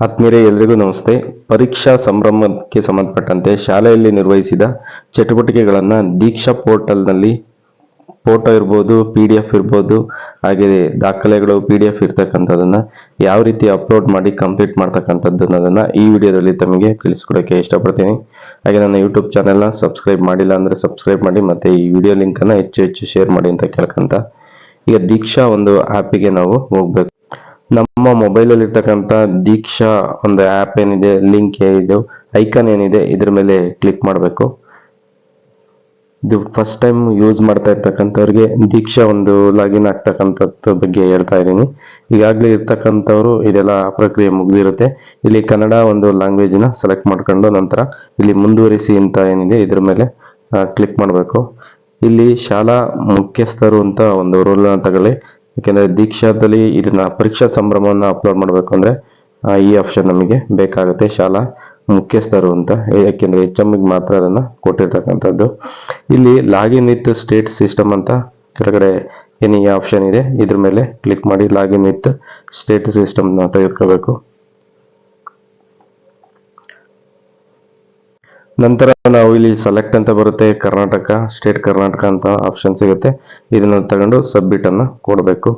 ಆತ್ಮೀಯರೇ, ಎಲ್ರಿಗೂ ನಮಸ್ತೆ. ಪರೀಕ್ಷಾ ಸಂಭ್ರಮಕ್ಕೆ ಸಂಬಂಧಪಟ್ಟಂತೆ ಶಾಲೆಯಲ್ಲಿ ನಿರ್ವಹಿಸಿದ ಚಟುವಟಿಕೆಗಳನ್ನು ದೀಕ್ಷಾ ಪೋರ್ಟಲ್ನಲ್ಲಿ ಫೋಟೋ ಇರ್ಬೋದು, ಪಿ ಡಿ ಎಫ್ ಇರ್ಬೋದು ಹಾಗೆ ದಾಖಲೆಗಳು, ಪಿ ಡಿ ಎಫ್ ಇರ್ತಕ್ಕಂಥದ್ದನ್ನು ಯಾವ ರೀತಿ ಅಪ್ಲೋಡ್ ಮಾಡಿ, ಕಂಪ್ಲೀಟ್ ಮಾಡ್ತಕ್ಕಂಥದ್ದು ಅನ್ನೋದನ್ನು ಈ ವಿಡಿಯೋದಲ್ಲಿ ತಮಗೆ ತಿಳಿಸ್ಕೊಡೋಕ್ಕೆ ಇಷ್ಟಪಡ್ತೀನಿ. ಹಾಗೆ ನನ್ನ ಯೂಟ್ಯೂಬ್ ಚಾನೆಲ್ನ ಸಬ್ಸ್ಕ್ರೈಬ್ ಮಾಡಿಲ್ಲ ಅಂದರೆ ಸಬ್ಸ್ಕ್ರೈಬ್ ಮಾಡಿ, ಮತ್ತು ಈ ವಿಡಿಯೋ ಲಿಂಕನ್ನು ಹೆಚ್ಚು ಹೆಚ್ಚು ಶೇರ್ ಮಾಡಿ ಅಂತ ಕೇಳ್ಕೊಂತ. ಈಗ ದೀಕ್ಷಾ ಒಂದು ಆ್ಯಪಿಗೆ ನಾವು ಹೋಗ್ಬೇಕು. ನಮ್ಮ ಮೊಬೈಲಲ್ಲಿ ಇರ್ತಕ್ಕಂಥ ದೀಕ್ಷಾ ಒಂದು ಆ್ಯಪ್ ಏನಿದೆ ಲಿಂಕ್ ಏನಿದೆ ಐಕನ್ ಏನಿದೆ, ಇದ್ರ ಮೇಲೆ ಕ್ಲಿಕ್ ಮಾಡಬೇಕು. ಇದು ಫಸ್ಟ್ ಟೈಮ್ ಯೂಸ್ ಮಾಡ್ತಾ ಇರ್ತಕ್ಕಂಥವ್ರಿಗೆ ದೀಕ್ಷಾ ಒಂದು ಲಾಗಿನ್ ಆಗ್ತಕ್ಕಂಥದ್ದು ಬಗ್ಗೆ ಹೇಳ್ತಾ ಇದ್ದೀನಿ. ಈಗಾಗಲೇ ಇರ್ತಕ್ಕಂಥವ್ರು ಇದೆಲ್ಲ ಪ್ರಕ್ರಿಯೆ ಮುಗಿದಿರುತ್ತೆ. ಇಲ್ಲಿ ಕನ್ನಡ ಒಂದು ಲ್ಯಾಂಗ್ವೇಜ್ನ ಸೆಲೆಕ್ಟ್ ಮಾಡ್ಕೊಂಡು ನಂತರ ಇಲ್ಲಿ ಮುಂದುವರಿಸಿ ಅಂತ ಏನಿದೆ, ಇದ್ರ ಮೇಲೆ ಕ್ಲಿಕ್ ಮಾಡಬೇಕು. ಇಲ್ಲಿ ಶಾಲಾ ಮುಖ್ಯಸ್ಥರು ಅಂತ ಒಂದು ರೋಲ್ ತಗೊಳ್ಳಿ. ಯಾಕೆಂದರೆ ದೀಕ್ಷಾದಲ್ಲಿ ಇದನ್ನ ಪರೀಕ್ಷಾ ಸಂಭ್ರಮವನ್ನು ಅಪ್ಲೋಡ್ ಮಾಡಬೇಕು ಅಂದರೆ ಈ ಆಪ್ಷನ್ ನಮಗೆ ಬೇಕಾಗುತ್ತೆ ಶಾಲಾ ಮುಖ್ಯಸ್ಥರು ಅಂತ. ಯಾಕೆಂದರೆ ಎಚ್ ಎಮ್ಗೆ ಮಾತ್ರ ಅದನ್ನು ಕೊಟ್ಟಿರ್ತಕ್ಕಂಥದ್ದು. ಇಲ್ಲಿ ಲಾಗಿನ್ ವಿತ್ ಸ್ಟೇಟ್ ಸಿಸ್ಟಮ್ ಅಂತ ಕೆಳಗಡೆ ಏನು ಈ ಆಪ್ಷನ್ ಇದೆ. ಇದ್ರ ಮೇಲೆ ಕ್ಲಿಕ್ ಮಾಡಿ ಲಾಗಿನ್ ವಿತ್ ಸ್ಟೇಟ್ ಸಿಸ್ಟಮ್ನ ತೆಗೆದುಕೋಬೇಕು ನಂತರ ನಾವು ಇಲ್ಲಿ ಸೆಲೆಕ್ಟ್ ಅಂತ ಬರುತ್ತೆ, ಕರ್ನಾಟಕ ಸ್ಟೇಟ್ ಕರ್ನಾಟಕ ಅಂತ ಆಪ್ಷನ್ ಸಿಗುತ್ತೆ. ಇದನ್ನು ತಗೊಂಡು ಸಬ್ಮಿಟ್ ಅನ್ನು ಕೊಡಬೇಕು.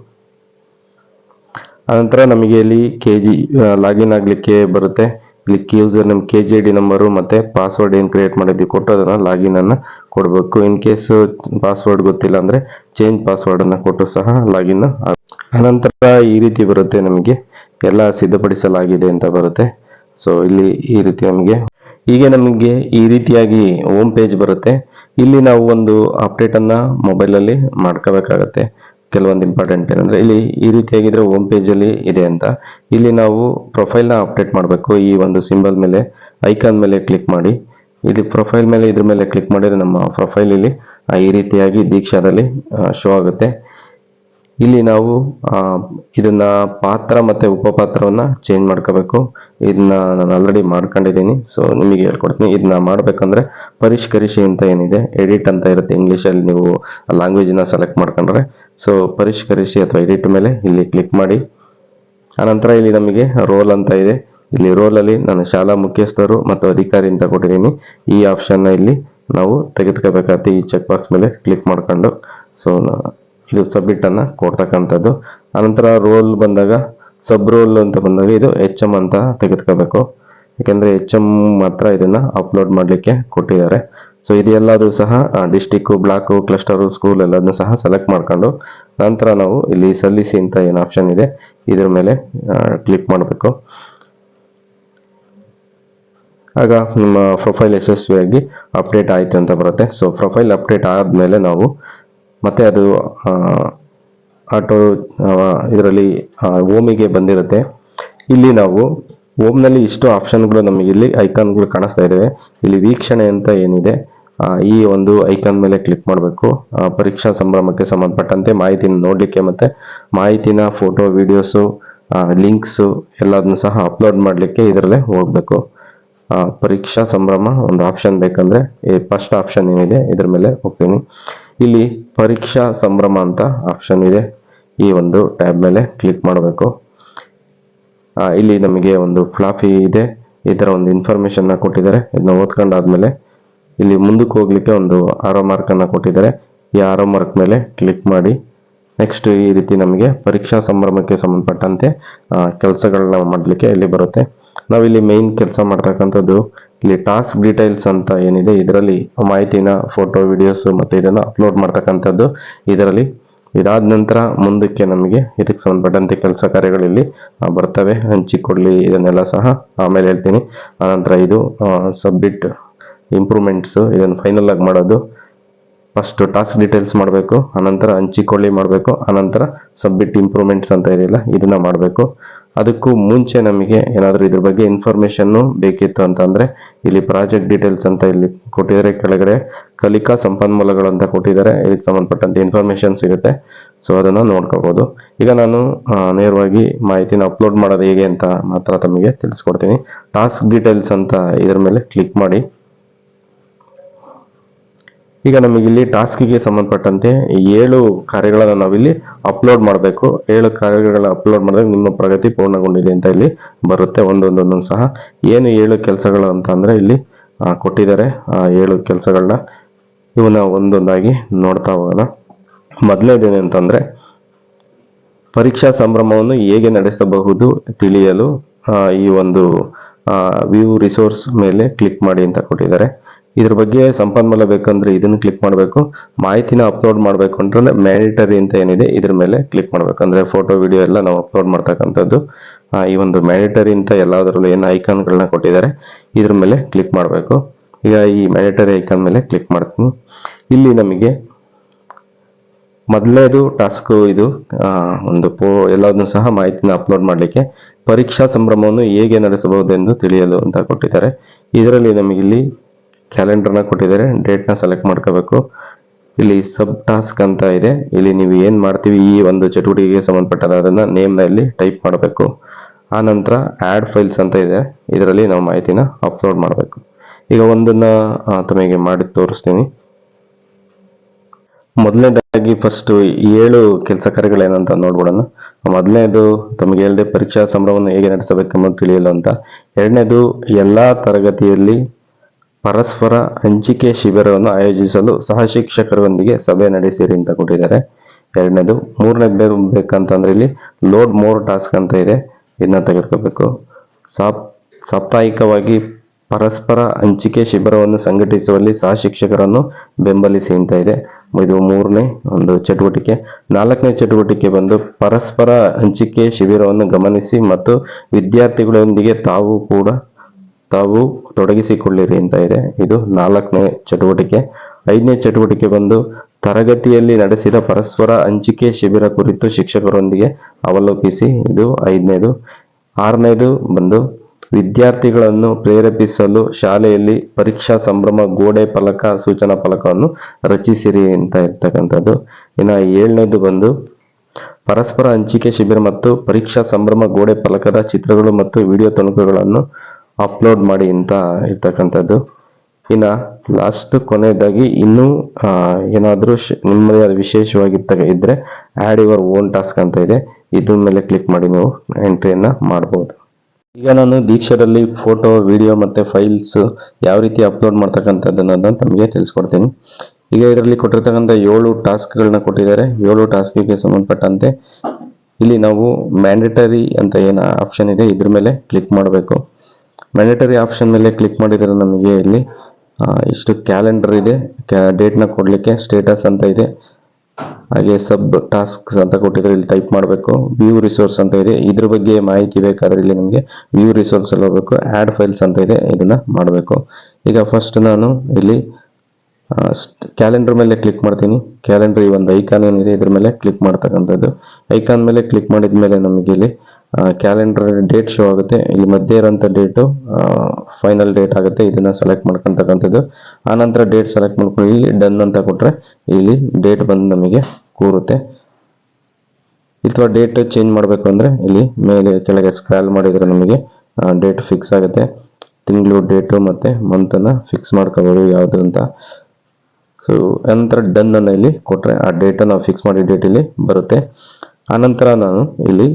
ಆನಂತರ ನಮಗೆ ಇಲ್ಲಿ ಕೆ ಜಿ ಲಾಗಿನ್ ಆಗಲಿಕ್ಕೆ ಬರುತ್ತೆ. ಇಲ್ಲಿ ಯೂಸರ್ ನಮ್ಮ K G I D number ಮತ್ತು ಪಾಸ್ವರ್ಡ್ ಏನು ಕ್ರಿಯೇಟ್ ಮಾಡಿದ್ವಿ ಕೊಟ್ಟು ಅದನ್ನು ಲಾಗಿನ್ ಅನ್ನು ಕೊಡಬೇಕು. ಇನ್ ಕೇಸ್ ಪಾಸ್ವರ್ಡ್ ಗೊತ್ತಿಲ್ಲ ಅಂದರೆ ಚೇಂಜ್ ಪಾಸ್ವರ್ಡನ್ನು ಕೊಟ್ಟು ಸಹ ಲಾಗಿನ್ ಅನಂತರ ಈ ರೀತಿ ಬರುತ್ತೆ ನಮಗೆ. ಎಲ್ಲ ಸಿದ್ಧಪಡಿಸಲಾಗಿದೆ ಅಂತ ಬರುತ್ತೆ. ಸೊ ಇಲ್ಲಿ ಈ ರೀತಿ ನಮಗೆ ಹೀಗೆ ನಮಗೆ ಈ ರೀತಿಯಾಗಿ ಹೋಮ್ ಪೇಜ್ ಬರುತ್ತೆ. ಇಲ್ಲಿ ನಾವು ಒಂದು ಅಪ್ಡೇಟನ್ನು ಮೊಬೈಲಲ್ಲಿ ಮಾಡ್ಕೋಬೇಕಾಗತ್ತೆ. ಕೆಲವೊಂದು ಇಂಪಾರ್ಟೆಂಟ್ ಏನಂದರೆ ಇಲ್ಲಿ ಈ ರೀತಿಯಾಗಿದ್ದರೆ ಹೋಮ್ ಪೇಜಲ್ಲಿ ಇದೆ ಅಂತ. ಇಲ್ಲಿ ನಾವು ಪ್ರೊಫೈಲ್ನ ಅಪ್ಡೇಟ್ ಮಾಡಬೇಕು. ಈ ಒಂದು ಸಿಂಬಲ್ ಮೇಲೆ ಐಕಾನ್ ಮೇಲೆ ಕ್ಲಿಕ್ ಮಾಡಿ. ಇಲ್ಲಿ ಪ್ರೊಫೈಲ್ ಮೇಲೆ ಇದ್ರ ಮೇಲೆ ಕ್ಲಿಕ್ ಮಾಡಿದರೆ ನಮ್ಮ ಪ್ರೊಫೈಲ್ ಇಲ್ಲಿ ಈ ರೀತಿಯಾಗಿ ದೀಕ್ಷಾದಲ್ಲಿ ಶೋ ಆಗುತ್ತೆ. ಇಲ್ಲಿ ನಾವು ಇದನ್ನು ಇದನ್ನ ಪಾತ್ರ ಮತ್ತು ಉಪಪಾತ್ರವನ್ನು ಚೇಂಜ್ ಮಾಡ್ಕೋಬೇಕು. ಇದನ್ನ ನಾನು ಆಲ್ರೆಡಿ ಮಾಡ್ಕೊಂಡಿದ್ದೀನಿ. ಸೊ ನಿಮಗೆ ಹೇಳ್ಕೊಡ್ತೀನಿ. ಇದನ್ನ ಮಾಡಬೇಕಂದ್ರೆ ಪರಿಷ್ಕರಿಸಿ ಅಂತ ಏನಿದೆ? ಎಡಿಟ್ ಅಂತ ಇರುತ್ತೆ. ಇಂಗ್ಲೀಷಲ್ಲಿ ನೀವು ಲ್ಯಾಂಗ್ವೇಜನ್ನ ಸೆಲೆಕ್ಟ್ ಮಾಡ್ಕೊಂಡ್ರೆ. ಸೊ ಪರಿಷ್ಕರಿಸಿ ಅಥವಾ ಎಡಿಟ್ ಮೇಲೆ ಇಲ್ಲಿ ಕ್ಲಿಕ್ ಮಾಡಿ. ಆನಂತರ ಇಲ್ಲಿ ನಮಗೆ ರೋಲ್ ಅಂತ ಇದೆ. ಇಲ್ಲಿ ರೋಲಲ್ಲಿ ನಾನು ಶಾಲಾ ಮುಖ್ಯಸ್ಥರು ಮತ್ತು ಅಧಿಕಾರಿ ಅಂತ ಕೊಟ್ಟಿದ್ದೀನಿ. ಈ ಆಪ್ಷನ್ನ ಇಲ್ಲಿ ನಾವು ತೆಗೆದುಕೋಬೇಕಾಗುತ್ತೆ. ಈ ಚೆಕ್ ಬಾಕ್ಸ್ ಮೇಲೆ ಕ್ಲಿಕ್ ಮಾಡ್ಕೊಂಡು. ಸೊ ಇದು ಸಬ್ಮಿಟನ್ನು ಕೊಡ್ತಕ್ಕಂಥದ್ದು. ಆನಂತರ ರೋಲ್ ಬಂದಾಗ ಸಬ್ ರೋಲ್ ಅಂತ ಬಂದಾಗ ಇದು ಎಚ್ ಎಂ ಅಂತ ತೆಗೆದುಕೋಬೇಕು. ಯಾಕೆಂದ್ರೆ ಎಚ್ ಎಂ ಮಾತ್ರ ಇದನ್ನ ಅಪ್ಲೋಡ್ ಮಾಡಲಿಕ್ಕೆ ಕೊಟ್ಟಿದ್ದಾರೆ. ಸೊ ಇದೆಲ್ಲದೂ ಸಹ ಡಿಸ್ಟಿಕ್ಕು ಬ್ಲಾಕು ಕ್ಲಸ್ಟರು ಸ್ಕೂಲ್ ಎಲ್ಲದನ್ನು ಸಹ ಸೆಲೆಕ್ಟ್ ಮಾಡ್ಕೊಂಡು ನಂತರ ನಾವು ಇಲ್ಲಿ ಸಲ್ಲಿಸಿ ಅಂತ ಏನು ಆಪ್ಷನ್ ಇದೆ, ಇದ್ರ ಮೇಲೆ ಕ್ಲಿಕ್ ಮಾಡಬೇಕು. ಆಗ ನಿಮ್ಮ ಪ್ರೊಫೈಲ್ ಯಶಸ್ವಿಯಾಗಿ ಅಪ್ಡೇಟ್ ಆಯಿತು ಅಂತ ಬರುತ್ತೆ. ಸೊ ಪ್ರೊಫೈಲ್ ಅಪ್ಡೇಟ್ ಆದಮೇಲೆ ನಾವು ಮತ್ತೆ ಅದು ಆಟೋ ಇದರಲ್ಲಿ ಓಮಿಗೆ ಬಂದಿರುತ್ತೆ. ಇಲ್ಲಿ ನಾವು ಓಮ್ನಲ್ಲಿ ಇಷ್ಟು ಆಪ್ಷನ್ಗಳು ನಮಗೆ ಇಲ್ಲಿ ಐಕಾನ್ಗಳು ಕಾಣಿಸ್ತಾ ಇದ್ದಾವೆ. ಇಲ್ಲಿ ವೀಕ್ಷಣೆ ಅಂತ ಏನಿದೆ ಈ ಒಂದು ಐಕಾನ್ ಮೇಲೆ ಕ್ಲಿಕ್ ಮಾಡಬೇಕು. ಪರೀಕ್ಷಾ ಸಂಭ್ರಮಕ್ಕೆ ಸಂಬಂಧಪಟ್ಟಂತೆ ಮಾಹಿತಿನ ನೋಡಲಿಕ್ಕೆ ಮತ್ತು ಮಾಹಿತಿನ, ಫೋಟೋ, ವೀಡಿಯೋಸು ಲಿಂಕ್ಸು ಎಲ್ಲದನ್ನು ಸಹ ಅಪ್ಲೋಡ್ ಮಾಡಲಿಕ್ಕೆ ಇದರಲ್ಲೇ ಹೋಗಬೇಕು. ಪರೀಕ್ಷಾ ಸಂಭ್ರಮ ಒಂದು ಆಪ್ಷನ್ ಬೇಕಂದರೆ ಫಸ್ಟ್ ಆಪ್ಷನ್ ಏನಿದೆ, ಇದ್ರ ಮೇಲೆ ಹೋಗ್ತೀನಿ. ಇಲ್ಲಿ ಪರೀಕ್ಷಾ ಸಂಭ್ರಮ ಅಂತ ಆಪ್ಷನ್ ಇದೆ. ಈ ಒಂದು ಟ್ಯಾಬ್ ಮೇಲೆ ಕ್ಲಿಕ್ ಮಾಡಬೇಕು. ಇಲ್ಲಿ ನಮಗೆ ಒಂದು ಫ್ಲಾಫಿ ಇದೆ. ಈ ಥರ ಒಂದು ಇನ್ಫಾರ್ಮೇಶನ್ನ ಕೊಟ್ಟಿದ್ದಾರೆ. ಇದನ್ನ ಓದ್ಕೊಂಡಾದ್ಮೇಲೆ ಇಲ್ಲಿ ಮುಂದಕ್ಕೆ ಹೋಗ್ಲಿಕ್ಕೆ ಒಂದು ಆರೋ ಮಾರ್ಕ್ ಅನ್ನ ಕೊಟ್ಟಿದ್ದಾರೆ. ಈ ಆರೋ ಮಾರ್ಕ್ ಮೇಲೆ ಕ್ಲಿಕ್ ಮಾಡಿ. ನೆಕ್ಸ್ಟ್ ಈ ರೀತಿ ನಮಗೆ ಪರೀಕ್ಷಾ ಸಂಭ್ರಮಕ್ಕೆ ಸಂಬಂಧಪಟ್ಟಂತೆ ಕೆಲಸಗಳನ್ನ ಮಾಡಲಿಕ್ಕೆ ಇಲ್ಲಿ ಬರುತ್ತೆ. ನಾವಿಲ್ಲಿ ಮೇನ್ ಕೆಲಸ ಮಾಡ್ತಕ್ಕಂಥದ್ದು ಇಲ್ಲಿ ಟಾಸ್ಕ್ ಡೀಟೇಲ್ಸ್ ಅಂತ ಏನಿದೆ, ಇದರಲ್ಲಿ ಮಾಹಿತಿನ ಫೋಟೋ ವಿಡಿಯೋಸ್ ಮತ್ತೆ ಇದನ್ನು ಅಪ್ಲೋಡ್ ಮಾಡ್ತಕ್ಕಂಥದ್ದು ಇದರಲ್ಲಿ. ಇದಾದ ನಂತರ ಮುಂದಕ್ಕೆ ನಮಗೆ ಇದಕ್ಕೆ ಸಂಬಂಧಪಟ್ಟಂತೆ ಕೆಲಸ ಕಾರ್ಯಗಳಲ್ಲಿ ಬರ್ತವೆ. ಹಂಚಿಕೊಳ್ಳಿ ಇದನ್ನೆಲ್ಲ ಸಹ ಆಮೇಲೆ ಹೇಳ್ತೀನಿ. ಆನಂತರ ಇದು ಸಬ್ಮಿಟ್ ಇಂಪ್ರೂವ್ಮೆಂಟ್ಸ್ ಇದನ್ನು ಫೈನಲ್ ಆಗಿ ಮಾಡೋದು. ಫಸ್ಟ್ ಟಾಸ್ಕ್ ಡೀಟೇಲ್ಸ್ ಮಾಡಬೇಕು, ಆನಂತರ ಹಂಚಿಕೊಳ್ಳಿ ಮಾಡಬೇಕು, ಆನಂತರ ಸಬ್ಮಿಟ್ ಇಂಪ್ರೂವ್ಮೆಂಟ್ಸ್ ಅಂತ ಇದೆಯಲ್ಲ, ಇದನ್ನ ಮಾಡಬೇಕು. ಅದಕ್ಕೂ ಮುಂಚೆ ನಮಗೆ ಏನಾದರೂ ಇದ್ರ ಬಗ್ಗೆ ಇನ್ಫಾರ್ಮೇಷನ್ನು ಬೇಕಿತ್ತು ಅಂತಂದರೆ ಇಲ್ಲಿ ಪ್ರಾಜೆಕ್ಟ್ ಡೀಟೇಲ್ಸ್ ಅಂತ ಇಲ್ಲಿ ಕೊಟ್ಟಿದ್ದಾರೆ. ಕೆಳಗಡೆ ಕಲಿಕಾ ಸಂಪನ್ಮೂಲಗಳು ಅಂತ ಕೊಟ್ಟಿದ್ದಾರೆ. ಇದಕ್ಕೆ ಸಂಬಂಧಪಟ್ಟಂತೆ ಇನ್ಫಾರ್ಮೇಷನ್ ಸಿಗುತ್ತೆ. ಸೊ ಅದನ್ನು ನೋಡ್ಕೋಬೋದು. ಈಗ ನಾನು ನೇರವಾಗಿ ಮಾಹಿತಿನ ಅಪ್ಲೋಡ್ ಮಾಡೋದು ಹೇಗೆ ಅಂತ ಮಾತ್ರ ತಮಗೆ ತಿಳಿಸ್ಕೊಡ್ತೀನಿ. ಟಾಸ್ಕ್ ಡೀಟೇಲ್ಸ್ ಅಂತ ಇದ್ರ ಮೇಲೆ ಕ್ಲಿಕ್ ಮಾಡಿ. ಈಗ ನಮಗಿಲ್ಲಿ ಟಾಸ್ಕಿಗೆ ಸಂಬಂಧಪಟ್ಟಂತೆ ಏಳು ಕಾರ್ಯಗಳನ್ನು ನಾವಿಲ್ಲಿ ಅಪ್ಲೋಡ್ ಮಾಡಬೇಕು. ಏಳು ಕಾರ್ಯಗಳನ್ನ ಅಪ್ಲೋಡ್ ಮಾಡಿದಾಗ ನಿಮ್ಮ ಪ್ರಗತಿ ಪೂರ್ಣಗೊಂಡಿದೆ ಅಂತ ಇಲ್ಲಿ ಬರುತ್ತೆ. ಒಂದೊಂದೊಂದು ಸಹ ಏನು ಏಳು ಕೆಲಸಗಳು ಅಂತ ಇಲ್ಲಿ ಕೊಟ್ಟಿದ್ದಾರೆ. ಆ, ಏಳು ಕೆಲಸಗಳನ್ನ ಇವನ್ನ ಒಂದೊಂದಾಗಿ ನೋಡ್ತಾ ಹೋಗೋಣ. ಮೊದಲನೇದೇನು ಅಂತಂದರೆ ಪರೀಕ್ಷಾ ಸಂಭ್ರಮವನ್ನು ಹೇಗೆ ನಡೆಸಬಹುದು ತಿಳಿಯಲು ಈ ಒಂದು ವ್ಯೂ ರಿಸೋರ್ಸ್ ಮೇಲೆ ಕ್ಲಿಕ್ ಮಾಡಿ ಅಂತ ಕೊಟ್ಟಿದ್ದಾರೆ. ಇದ್ರ ಬಗ್ಗೆ ಸಂಪನ್ಮೂಲ ಬೇಕಂದ್ರೆ ಇದನ್ನು ಕ್ಲಿಕ್ ಮಾಡಬೇಕು. ಮಾಹಿತಿನ ಅಪ್ಲೋಡ್ ಮಾಡಬೇಕು ಅಂತಂದ್ರೆ ಮ್ಯಾಂಡೇಟರಿ ಅಂತ ಏನಿದೆ, ಇದ್ರ ಮೇಲೆ ಕ್ಲಿಕ್ ಮಾಡಬೇಕು. ಅಂದ್ರೆ ಫೋಟೋ ವಿಡಿಯೋ ಎಲ್ಲ ನಾವು ಅಪ್ಲೋಡ್ ಮಾಡ್ತಕ್ಕಂಥದ್ದು. ಈ ಒಂದು ಮ್ಯಾಂಡೇಟರಿ ಅಂತ ಎಲ್ಲದರಲ್ಲೂ ಏನು ಐಕಾನ್ಗಳನ್ನ ಕೊಟ್ಟಿದ್ದಾರೆ, ಇದ್ರ ಮೇಲೆ ಕ್ಲಿಕ್ ಮಾಡಬೇಕು. ಈಗ ಈ ಮ್ಯಾಂಡೇಟರಿ ಐಕಾನ್ ಮೇಲೆ ಕ್ಲಿಕ್ ಮಾಡ್ತೀನಿ. ಇಲ್ಲಿ ನಮಗೆ ಮೊದಲನೇದು ಟಾಸ್ಕ್ ಇದು ಒಂದು ಪೋ ಎಲ್ಲದನ್ನು ಸಹ ಮಾಹಿತಿನ ಅಪ್ಲೋಡ್ ಮಾಡಲಿಕ್ಕೆ ಪರೀಕ್ಷಾ ಸಂಭ್ರಮವನ್ನು ಹೇಗೆ ನಡೆಸಬಹುದು ಎಂದು ತಿಳಿಯಲು ಅಂತ ಕೊಟ್ಟಿದ್ದಾರೆ. ಇದರಲ್ಲಿ ನಮಗಿಲ್ಲಿ ಕ್ಯಾಲೆಂಡರ್ನ ಕೊಟ್ಟಿದ್ದಾರೆ ಡೇಟ್ನ ಸೆಲೆಕ್ಟ್ ಮಾಡ್ಕೋಬೇಕು. ಇಲ್ಲಿ ಸಬ್ ಟಾಸ್ಕ್ ಅಂತ ಇದೆ. ಇಲ್ಲಿ ನೀವು ಏನು ಮಾಡ್ತೀವಿ, ಈ ಒಂದು ಚಟುವಟಿಕೆಗೆ ಸಂಬಂಧಪಟ್ಟದನ್ನ ನೇಮ್ನ ಇಲ್ಲಿ ಟೈಪ್ ಮಾಡಬೇಕು. ಆ ನಂತರ ಆ್ಯಡ್ ಫೈಲ್ಸ್ ಅಂತ ಇದೆ. ಇದರಲ್ಲಿ ನಾವು ಮಾಹಿತಿನ ಅಪ್ಲೋಡ್ ಮಾಡಬೇಕು. ಈಗ ಒಂದನ್ನ ತಮಗೆ ಮಾಡಿ ತೋರಿಸ್ತೀನಿ. ಮೊದಲನೇದಾಗಿ ಫಸ್ಟ್ ಏಳು ಕೆಲಸ ಕಾರ್ಯಗಳೇನಂತ ನೋಡ್ಬಿಡೋಣ. ಮೊದಲನೇದು, ತಮಗೆ ಹೇಳಿದೆ ಪರೀಕ್ಷಾ ಸಂಭ್ರಮವನ್ನು ಹೇಗೆ ನಡೆಸಬೇಕೆಂಬುದು ತಿಳಿಯಲು ಅಂತ. ಎರಡನೇದು, ಎಲ್ಲಾ ತರಗತಿಯಲ್ಲಿ ಪರಸ್ಪರ ಹಂಚಿಕೆ ಶಿಬಿರವನ್ನು ಆಯೋಜಿಸಲು ಸಹ ಶಿಕ್ಷಕರೊಂದಿಗೆ ಸಭೆ ನಡೆಸಿರಿ ಅಂತ ಕೊಟ್ಟಿದ್ದಾರೆ. ಎರಡನೇದು, ಮೂರನೇ ಮೂರನೇದು ಬೇಕಂತಂದ್ರೆ ಇಲ್ಲಿ ಲೋಡ್ ಮೋರ್ ಟಾಸ್ಕ್ ಅಂತ ಇದೆ. ಇದನ್ನ ತೆಗೆದುಕೋಬೇಕು ಸಾಪ್, ಸಾಪ್ತಾಹಿಕವಾಗಿ ಪರಸ್ಪರ ಹಂಚಿಕೆ ಶಿಬಿರವನ್ನು ಸಂಘಟಿಸುವಲ್ಲಿ ಸಹ ಶಿಕ್ಷಕರನ್ನು ಬೆಂಬಲಿಸಿ ಅಂತ ಇದೆ. ಇದು ಮೂರನೇ ಒಂದು ಚಟುವಟಿಕೆ. ನಾಲ್ಕನೇ ಚಟುವಟಿಕೆ ಬಂದು ಪರಸ್ಪರ ಹಂಚಿಕೆ ಶಿಬಿರವನ್ನು ಗಮನಿಸಿ ಮತ್ತು ವಿದ್ಯಾರ್ಥಿಗಳೊಂದಿಗೆ ತಾವು ಕೂಡ ತಾವು ತೊಡಗಿಸಿಕೊಳ್ಳಿರಿ ಅಂತ ಇದೆ. ಇದು ನಾಲ್ಕನೇ ಚಟುವಟಿಕೆ. ಐದನೇ ಚಟುವಟಿಕೆ ಬಂದು ತರಗತಿಯಲ್ಲಿ ನಡೆಸಿದ ಪರಸ್ಪರ ಹಂಚಿಕೆ ಶಿಬಿರ ಕುರಿತು ಶಿಕ್ಷಕರೊಂದಿಗೆ ಅವಲೋಕಿಸಿ. ಇದು ಐದನೇದು. ಆರನೇದು ಬಂದು ವಿದ್ಯಾರ್ಥಿಗಳನ್ನು ಪ್ರೇರೇಪಿಸಲು ಶಾಲೆಯಲ್ಲಿ ಪರೀಕ್ಷಾ ಸಂಭ್ರಮ, ಗೋಡೆ ಫಲಕ, ಸೂಚನಾ ಫಲಕವನ್ನು ರಚಿಸಿರಿ ಅಂತ ಇರ್ತಕ್ಕಂಥದ್ದು. ಇನ್ನು ಏಳನೇದು ಬಂದು ಪರಸ್ಪರ ಹಂಚಿಕೆ ಶಿಬಿರ ಮತ್ತು ಪರೀಕ್ಷಾ ಸಂಭ್ರಮ, ಗೋಡೆ ಫಲಕದ ಚಿತ್ರಗಳು ಮತ್ತು ವಿಡಿಯೋ ತುಣುಕುಗಳನ್ನು ಅಪ್ಲೋಡ್ ಮಾಡಿ ಅಂತ ಇರ್ತಕ್ಕಂಥದ್ದು ಇನ್ನು ಲಾಸ್ಟ್ ಕೊನೆಯದಾಗಿ ಇನ್ನೂ ಏನಾದರೂ ನಿಮ್ಮದೇ ಆದ ವಿಶೇಷವಾಗಿತ್ತ ಇದ್ದರೆ ಆ್ಯಡ್ ಯುವರ್ ಓನ್ ಟಾಸ್ಕ್ ಅಂತ ಇದೆ. ಇದ್ರ ಮೇಲೆ ಕ್ಲಿಕ್ ಮಾಡಿ ನೀವು ಎಂಟ್ರಿಯನ್ನು ಮಾಡ್ಬೋದು. ಈಗ ನಾನು ದೀಕ್ಷೆಯಲ್ಲಿ ಫೋಟೋ ವಿಡಿಯೋ ಮತ್ತು ಫೈಲ್ಸ್ ಯಾವ ರೀತಿ ಅಪ್ಲೋಡ್ ಮಾಡ್ತಕ್ಕಂಥದ್ದನ್ನ ತಮಗೆ ತಿಳಿಸ್ಕೊಡ್ತೀನಿ. ಈಗ ಇದರಲ್ಲಿ ಕೊಟ್ಟಿರ್ತಕ್ಕಂಥ ಏಳು ಟಾಸ್ಕ್ಗಳನ್ನ ಕೊಟ್ಟಿದ್ದಾರೆ. ಏಳು ಟಾಸ್ಕಿಗೆ ಸಂಬಂಧಪಟ್ಟಂತೆ ಇಲ್ಲಿ ನಾವು ಮ್ಯಾಂಡೇಟರಿ ಅಂತ ಏನು ಆಪ್ಷನ್ ಇದೆ, ಇದ್ರ ಮೇಲೆ ಕ್ಲಿಕ್ ಮಾಡಬೇಕು. ಮ್ಯಾಂಡೇಟರಿ ಆಪ್ಷನ್ ಮೇಲೆ ಕ್ಲಿಕ್ ಮಾಡಿದರೆ ನಮಗೆ ಇಲ್ಲಿ ಇಷ್ಟು ಕ್ಯಾಲೆಂಡರ್ ಇದೆ. ಡೇಟ್ನ ಕೊಡಲಿಕ್ಕೆ ಸ್ಟೇಟಸ್ ಅಂತ ಇದೆ. ಹಾಗೆ ಸಬ್ ಟಾಸ್ಕ್ಸ್ ಅಂತ ಕೊಟ್ಟಿದ್ರೆ ಇಲ್ಲಿ ಟೈಪ್ ಮಾಡಬೇಕು. ವ್ಯೂ ರಿಸೋರ್ಸ್ ಅಂತ ಇದೆ. ಇದ್ರ ಬಗ್ಗೆ ಮಾಹಿತಿ ಬೇಕಾದ್ರೆ ಇಲ್ಲಿ ನಿಮಗೆ ವ್ಯೂ ರಿಸೋರ್ಸ್ ಅಲ್ಲಿ ಹೋಗಬೇಕು. ಆ್ಯಡ್ ಫೈಲ್ಸ್ ಅಂತ ಇದೆ. ಇದನ್ನ ಮಾಡಬೇಕು. ಈಗ ಫಸ್ಟ್ ನಾನು ಇಲ್ಲಿ ಕ್ಯಾಲೆಂಡರ್ ಮೇಲೆ ಕ್ಲಿಕ್ ಮಾಡ್ತೀನಿ. ಕ್ಯಾಲೆಂಡರ್ ಈ ಒಂದು ಐಕಾನ್ ಏನಿದೆ, ಇದ್ರ ಮೇಲೆ ಕ್ಲಿಕ್ ಮಾಡ್ತಕ್ಕಂಥದ್ದು. ಐಕಾನ್ ಮೇಲೆ ಕ್ಲಿಕ್ ಮಾಡಿದ ಮೇಲೆ ನಮಗೆ ಇಲ್ಲಿ ಕ್ಯಾಲೆಂಡರ್ ಡೇಟ್ ಶೋ ಆಗುತ್ತೆ. ಇಲ್ಲಿ ಮಧ್ಯೆ ಇರೋಂಥ ಡೇಟು ಫೈನಲ್ ಡೇಟ್ ಆಗುತ್ತೆ. ಇದನ್ನ ಸೆಲೆಕ್ಟ್ ಮಾಡ್ಕೊಂತಕ್ಕಂಥದ್ದು. ಆನಂತರ ಡೇಟ್ ಸೆಲೆಕ್ಟ್ ಮಾಡ್ಕೊಂಡು ಇಲ್ಲಿ ಡನ್ ಅಂತ ಕೊಟ್ರೆ ಇಲ್ಲಿ ಡೇಟ್ ಬಂದು ನಮಗೆ ಕೂರುತ್ತೆ. ಅಥವಾ ಡೇಟ್ ಚೇಂಜ್ ಮಾಡಬೇಕು ಅಂದ್ರೆ ಇಲ್ಲಿ ಮೇಲೆ ಕೆಳಗೆ ಸ್ಕ್ರಾಲ್ ಮಾಡಿದ್ರೆ ನಮಗೆ ಡೇಟ್ ಫಿಕ್ಸ್ ಆಗುತ್ತೆ. ತಿಂಗಳು ಡೇಟು ಮತ್ತೆ ಮಂತನ್ನು ಫಿಕ್ಸ್ ಮಾಡ್ಕೋಬಹುದು ಯಾವುದು ಅಂತ. ಸೊ ನಂತರ ಡನ್ ಅನ್ನ ಇಲ್ಲಿ ಕೊಟ್ರೆ ಆ ಡೇಟ್ ನಾವು ಫಿಕ್ಸ್ ಮಾಡಿ ಡೇಟ್ ಇಲ್ಲಿ ಬರುತ್ತೆ. ಆನಂತರ ನಾನು ಇಲ್ಲಿ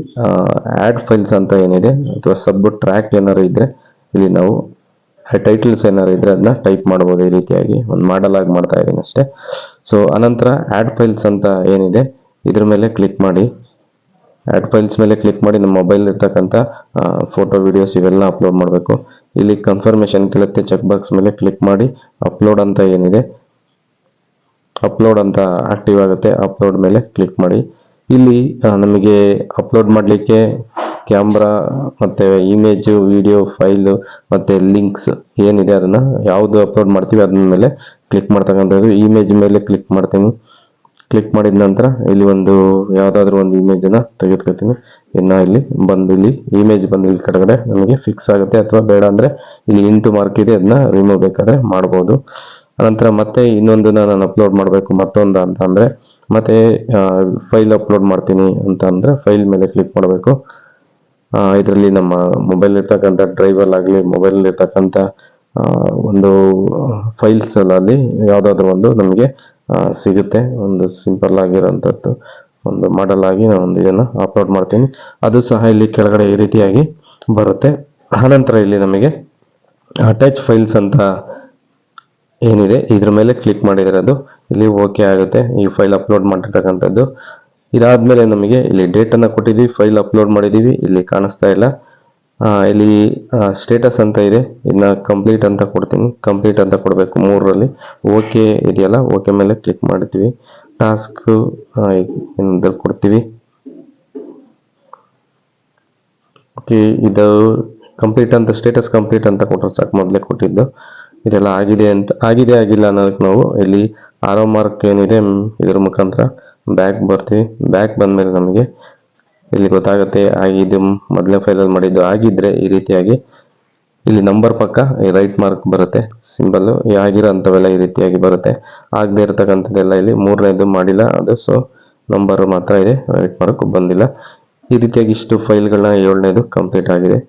ಆ್ಯಡ್ ಫೈಲ್ಸ್ ಅಂತ ಏನಿದೆ, ಅಥವಾ ಸಬ್ ಟ್ರ್ಯಾಕ್ ಏನಾರು ಇದ್ರೆ ಇಲ್ಲಿ ನಾವು ಟೈಟಲ್ಸ್ ಏನಾರು ಇದ್ರೆ ಅದನ್ನ ಟೈಪ್ ಮಾಡಬಹುದು ಈ ರೀತಿಯಾಗಿ. ಒಂದು ಮಾಡಲ್ ಆಗಿ ಮಾಡ್ತಾ ಇದ್ದೀನಿ ಅಷ್ಟೇ. ಸೊ ಅನಂತರ ಆ್ಯಡ್ ಫೈಲ್ಸ್ ಅಂತ ಏನಿದೆ, ಇದ್ರ ಮೇಲೆ ಕ್ಲಿಕ್ ಮಾಡಿ. ಆ್ಯಡ್ ಫೈಲ್ಸ್ ಮೇಲೆ ಕ್ಲಿಕ್ ಮಾಡಿ ನಮ್ಮ ಮೊಬೈಲ್ ಇರ್ತಕ್ಕಂಥ ಫೋಟೋ ವಿಡಿಯೋಸ್ ಇವೆಲ್ಲ ಅಪ್ಲೋಡ್ ಮಾಡಬೇಕು. ಇಲ್ಲಿ ಕನ್ಫರ್ಮೇಶನ್ ಕೇಳುತ್ತೆ ಚೆಕ್ ಬಾಕ್ಸ್ ಮೇಲೆ ಕ್ಲಿಕ್ ಮಾಡಿ ಅಪ್ಲೋಡ್ ಅಂತ ಏನಿದೆ ಅಪ್ಲೋಡ್ ಅಂತ ಆಕ್ಟಿವ್ ಆಗುತ್ತೆ ಅಪ್ಲೋಡ್ ಮೇಲೆ ಕ್ಲಿಕ್ ಮಾಡಿ. ಇಲ್ಲಿ ನಮಗೆ ಅಪ್ಲೋಡ್ ಮಾಡಲಿಕ್ಕೆ ಕ್ಯಾಮ್ರಾ ಮತ್ತೆ ಇಮೇಜು ವಿಡಿಯೋ ಫೈಲು ಮತ್ತು ಲಿಂಕ್ಸ್ ಏನಿದೆ ಅದನ್ನು ಯಾವುದು ಅಪ್ಲೋಡ್ ಮಾಡ್ತೀವಿ ಅದನ್ನ ಮೇಲೆ ಕ್ಲಿಕ್ ಮಾಡ್ತಕ್ಕಂಥದ್ದು. ಇಮೇಜ್ ಮೇಲೆ ಕ್ಲಿಕ್ ಮಾಡ್ತೀನಿ. ಕ್ಲಿಕ್ ಮಾಡಿದ ನಂತರ ಇಲ್ಲಿ ಒಂದು ಯಾವುದಾದ್ರೂ ಒಂದು ಇಮೇಜನ್ನು ತೆಗೆದುಕೊಳ್ತೀನಿ. ಇನ್ನ ಇಲ್ಲಿ ಬಂದು ಇಲ್ಲಿ ಇಮೇಜ್ ಬಂದು ಇಲ್ಲಿ ಕಡೆಗಡೆ ನಮಗೆ ಫಿಕ್ಸ್ ಆಗುತ್ತೆ ಅಥವಾ ಬೇಡ ಅಂದರೆ ಇಲ್ಲಿ ಇಂಟು ಮಾರ್ಕ್ ಇದೆ, ಅದನ್ನ ರಿಮೂವ್ ಬೇಕಾದರೆ ಮಾಡ್ಬೋದು. ಅನಂತರ ಮತ್ತೆ ಇನ್ನೊಂದನ್ನು ನಾನು ಅಪ್ಲೋಡ್ ಮಾಡಬೇಕು ಮತ್ತೊಂದು ಅಂತ ಅಂದ್ರೆ ಮತ್ತೆ ಫೈಲ್ ಅಪ್ಲೋಡ್ ಮಾಡ್ತೀನಿ ಅಂತ ಅಂದರೆ ಫೈಲ್ ಮೇಲೆ ಕ್ಲಿಕ್ ಮಾಡಬೇಕು. ಇದರಲ್ಲಿ ನಮ್ಮ ಮೊಬೈಲ್ ಇರ್ತಕ್ಕಂಥ ಡ್ರೈವರ್ ಆಗಲಿ ಮೊಬೈಲ್ ಒಂದು ಫೈಲ್ಸ್ ಅಲ್ಲಿ ಯಾವುದಾದ್ರೂ ಒಂದು ನಮಗೆ ಸಿಗುತ್ತೆ. ಒಂದು ಸಿಂಪಲ್ ಆಗಿರೋಂಥದ್ದು ಒಂದು ಮಾಡಲ್ ಆಗಿ ನಾನು ಒಂದು ಇದನ್ನು ಅಪ್ಲೋಡ್ ಮಾಡ್ತೀನಿ. ಅದು ಸಹ ಇಲ್ಲಿ ಕೆಳಗಡೆ ಈ ರೀತಿಯಾಗಿ ಬರುತ್ತೆ. ಆನಂತರ ಇಲ್ಲಿ ನಮಗೆ ಅಟ್ಯಾಚ್ ಫೈಲ್ಸ್ ಅಂತ ಏನಿದೆ, ಇದ್ರ ಮೇಲೆ ಕ್ಲಿಕ್ ಮಾಡಿದರೆ ಅದು ಇಲ್ಲಿ ಓಕೆ ಆಗುತ್ತೆ. ಈ ಫೈಲ್ ಅಪ್ಲೋಡ್ ಮಾಡಿರ್ತಕ್ಕಂಥದ್ದು ಇದಾದ್ಮೇಲೆ ನಮಗೆ ಇಲ್ಲಿ ಡೇಟನ್ನು ಕೊಟ್ಟಿದ್ದೀವಿ. ಫೈಲ್ ಅಪ್ಲೋಡ್ ಮಾಡಿದ್ದೀವಿ. ಇಲ್ಲಿ ಕಾಣಿಸ್ತಾ ಇಲ್ಲ. ಇಲ್ಲಿ ಸ್ಟೇಟಸ್ ಅಂತ ಇದೆ. ಇನ್ನು ಕಂಪ್ಲೀಟ್ ಅಂತ ಕೊಡ್ತೀನಿ. ಕಂಪ್ಲೀಟ್ ಅಂತ ಕೊಡಬೇಕು ಮೂರರಲ್ಲಿ. ಓಕೆ ಇದೆಯಲ್ಲ? ಓಕೆ ಮೇಲೆ ಕ್ಲಿಕ್ ಮಾಡ್ತೀವಿ. ಟಾಸ್ಕ್ ಏನಾದ್ರು ಕೊಡ್ತೀವಿ. ಓಕೆ ಇದು ಕಂಪ್ಲೀಟ್ ಅಂತ ಸ್ಟೇಟಸ್ ಕಂಪ್ಲೀಟ್ ಅಂತ ಕೊಟ್ಟರು ಸಾಕು. ಮೊದಲೇ ಕೊಟ್ಟಿದ್ದು. ಇದೆಲ್ಲ ಆಗಿದೆ ಅಂತ, ಆಗಿದೆ ಆಗಿಲ್ಲ ಅನ್ನೋದಕ್ಕೆ ನಾವು ಇಲ್ಲಿ ಆರೋ ಮಾರ್ಕ್ ಏನಿದೆ ಇದ್ರ ಮುಖಾಂತರ ಬ್ಯಾಕ್ ಬರ್ತೀವಿ ಬ್ಯಾಕ್ ಬಂದಮೇಲೆ ನಮಗೆ ಇಲ್ಲಿ ಗೊತ್ತಾಗುತ್ತೆ ಆಗಿದ್ದು ಮೊದಲನೇ ಫೈಲಲ್ಲಿ ಮಾಡಿದ್ದು, ಆಗಿದ್ರೆ ಈ ರೀತಿಯಾಗಿ ಇಲ್ಲಿ ನಂಬರ್ ಪಕ್ಕ ರೈಟ್ ಮಾರ್ಕ್ ಬರುತ್ತೆ ಸಿಂಬಲ್ ಆಗಿರೋ ಅಂಥವೆಲ್ಲ ಈ ರೀತಿಯಾಗಿ ಬರುತ್ತೆ. ಆಗದೆ ಇರತಕ್ಕಂಥದ್ದೆಲ್ಲ ಇಲ್ಲಿ ಮೂರನೇದು ಮಾಡಿಲ್ಲ ಅದು ಸೊ ನಂಬರ್ ಮಾತ್ರ ಇದೆ ರೈಟ್ ಮಾರ್ಕ್ ಬಂದಿಲ್ಲ. ಈ ರೀತಿಯಾಗಿ ಇಷ್ಟು ಫೈಲ್ಗಳನ್ನ ಏಳನೇದು ಕಂಪ್ಲೀಟ್ ಆಗಿದೆ.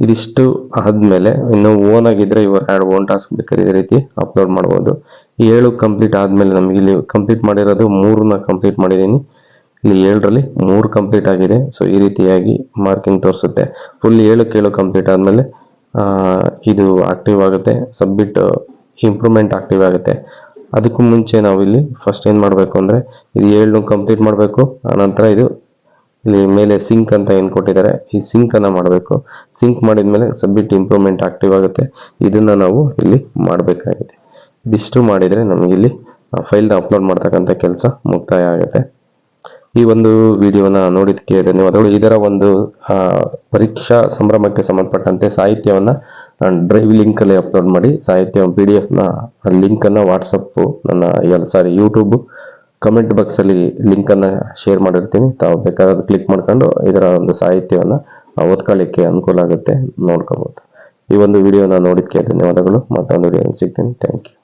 ಇದಿಷ್ಟು ಆದಮೇಲೆ ಇನ್ನು ಓನ್ ಆಗಿದ್ರೆ ಇವರು ಆ್ಯಡ್ ಓನ್ ಟಾಸ್ಕ್ ಬೇಕಾದ್ರೆ ಇದೇ ರೀತಿ ಅಪ್ಲೋಡ್ ಮಾಡ್ಬೋದು. ಈ ಏಳು ಕಂಪ್ಲೀಟ್ ಆದಮೇಲೆ ನಮಗೆ ಇಲ್ಲಿ ಕಂಪ್ಲೀಟ್ ಮಾಡಿರೋದು ಮೂರನ್ನ ಕಂಪ್ಲೀಟ್ ಮಾಡಿದ್ದೀನಿ. ಇಲ್ಲಿ ಏಳರಲ್ಲಿ ಮೂರು ಕಂಪ್ಲೀಟ್ ಆಗಿದೆ. ಸೊ ಈ ರೀತಿಯಾಗಿ ಮಾರ್ಕಿಂಗ್ ತೋರಿಸುತ್ತೆ. ಫುಲ್ ಏಳು ಕೇಳು ಕಂಪ್ಲೀಟ್ ಆದಮೇಲೆ ಇದು ಆಕ್ಟಿವ್ ಆಗುತ್ತೆ. ಸಬ್ಮಿಟ್ ಇಂಪ್ರೂವ್ಮೆಂಟ್ ಆಕ್ಟಿವ್ ಆಗುತ್ತೆ. ಅದಕ್ಕೂ ಮುಂಚೆ ನಾವು ಇಲ್ಲಿ ಫಸ್ಟ್ ಏನು ಮಾಡಬೇಕು ಅಂದರೆ, ಇದು ಏಳನ್ನು ಕಂಪ್ಲೀಟ್ ಮಾಡಬೇಕು. ಆನಂತರ ಇದು ಇಲ್ಲಿ ಮೇಲೆ ಸಿಂಕ್ ಅಂತ ಏನು ಕೊಟ್ಟಿದ್ದಾರೆ, ಈ ಸಿಂಕ್ ಅನ್ನ ಮಾಡಬೇಕು. ಸಿಂಕ್ ಮಾಡಿದ ಮೇಲೆ ಸಬ್ಮಿಟ್ ಇಂಪ್ರೂವ್ಮೆಂಟ್ ಆಕ್ಟಿವ್ ಆಗುತ್ತೆ. ಇದನ್ನ ನಾವು ಇಲ್ಲಿ ಮಾಡಬೇಕಾಗಿದೆ. ಇದಿಷ್ಟು ಮಾಡಿದರೆ ನಮಗಿಲ್ಲಿ ಫೈಲ್ನ ಅಪ್ಲೋಡ್ ಮಾಡ್ತಕ್ಕಂಥ ಕೆಲಸ ಮುಕ್ತಾಯ ಆಗುತ್ತೆ. ಈ ಒಂದು ವಿಡಿಯೋನ ನೋಡಿದ್ದಕ್ಕೆ ಧನ್ಯವಾದಗಳು. ಇದರ ಒಂದು ಪರೀಕ್ಷಾ ಸಂಭ್ರಮಕ್ಕೆ ಸಂಬಂಧಪಟ್ಟಂತೆ ಸಾಹಿತ್ಯವನ್ನು ಡ್ರೈವ್ ಲಿಂಕಲ್ಲಿ ಅಪ್ಲೋಡ್ ಮಾಡಿ, ಸಾಹಿತ್ಯ ಪಿ ಡಿ ಎಫ್ನ ಲಿಂಕನ್ನು ವಾಟ್ಸಪ್ಪು ನನ್ನ ಸಾರಿ ಯೂಟ್ಯೂಬ್ ಕಮೆಂಟ್ ಬಾಕ್ಸಲ್ಲಿ ಲಿಂಕನ್ನು ಶೇರ್ ಮಾಡಿರ್ತೀನಿ. ತಾವು ಬೇಕಾದ್ರೆ ಕ್ಲಿಕ್ ಮಾಡ್ಕೊಂಡು ಇದರ ಒಂದು ಸಾಹಿತ್ಯವನ್ನು ಓದ್ಕೊಳ್ಳಿಕ್ಕೆ ಅನುಕೂಲ ಆಗುತ್ತೆ ನೋಡ್ಕೋಬೋದು. ಈ ಒಂದು ವಿಡಿಯೋನ ನೋಡಿದ್ದಕ್ಕೆ ಧನ್ಯವಾದಗಳು. ಮತ್ತೊಂದು ವಿಡಿಯೋ ಸಿಗ್ತೀನಿ. Thank you